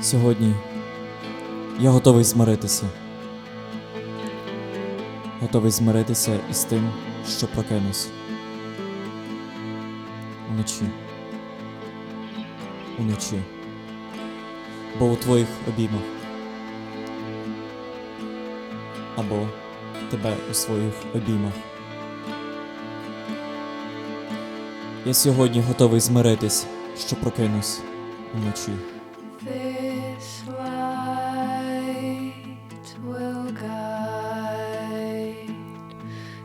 Сьогодні я готовий змиритися. Готовий змиритися із тим, що прокинусь. Уночі. Уночі. Бо у твоїх обіймах. Або тебе у своїх обіймах. Я сьогодні готовий змиритись, що прокинусь уночі.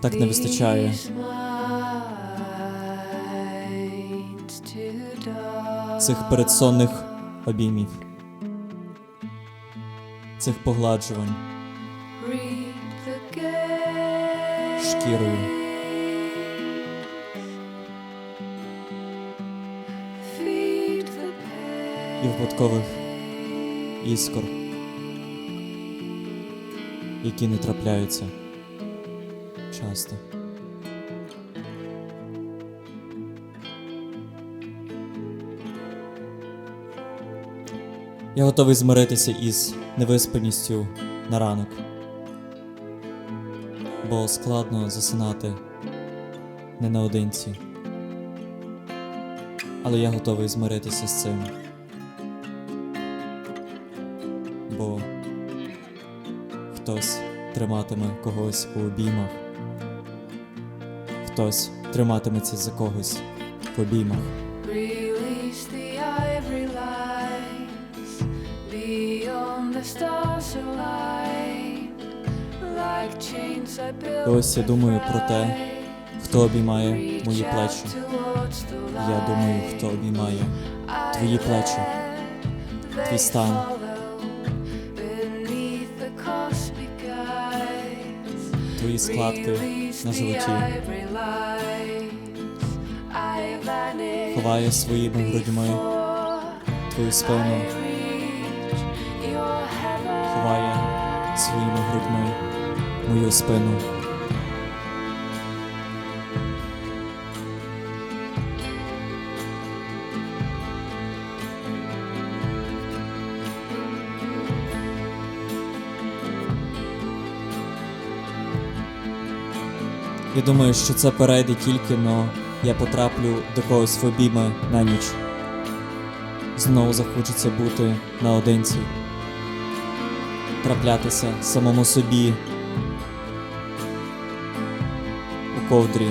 Так не вистачає. цих передсонних обіймів, цих погладжувань. шкірою, і випадкових іскор, які не трапляються часто. Я готовий змиритися із невиспаністю на ранок, бо складно засинати не наодинці. Але я готовий змиритися з цим. Триматиме когось у обіймах, хтось триматиметься за когось в обіймах. І ось я думаю про те, хто обіймає мої плечі. Я думаю, хто обіймає твої плечі, твій стан. Твої складки на животі, ховає своїми грудьми твою спину, ховає своїми грудьми мою спину. Я думаю, що це перейде тільки, но я потраплю до когось в обійми на ніч. Знову захочеться бути наодинці, траплятися самому собі у ковдрі.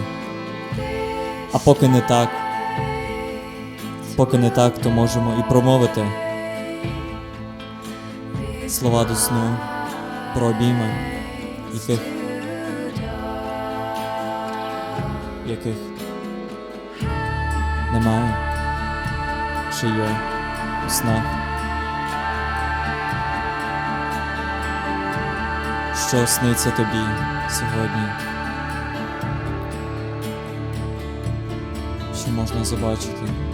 А поки не так, поки не так, то можемо і промовити слова до сну про обійми, яких яких немає, чи є у. Що сниться тобі сьогодні? Що можна побачити?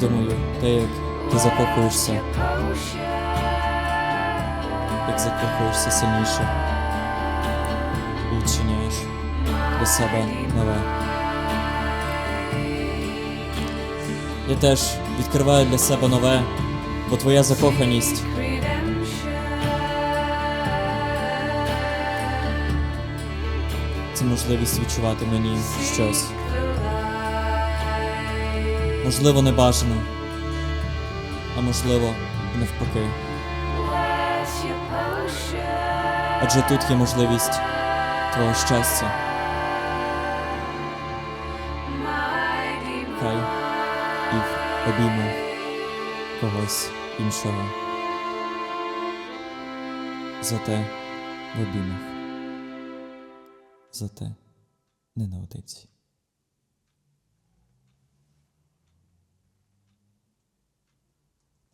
Думаю, те, як ти закохуєшся, як закохуєшся сильніше відчиняєш для себе нове. Я теж відкриваю для себе нове, бо твоя закоханість це можливість відчувати мені щось. Можливо, не бажано, а можливо, навпаки. Адже тут є можливість твого щастя. Хай і в когось іншого. Зате в обіймах. Зате не наодинці.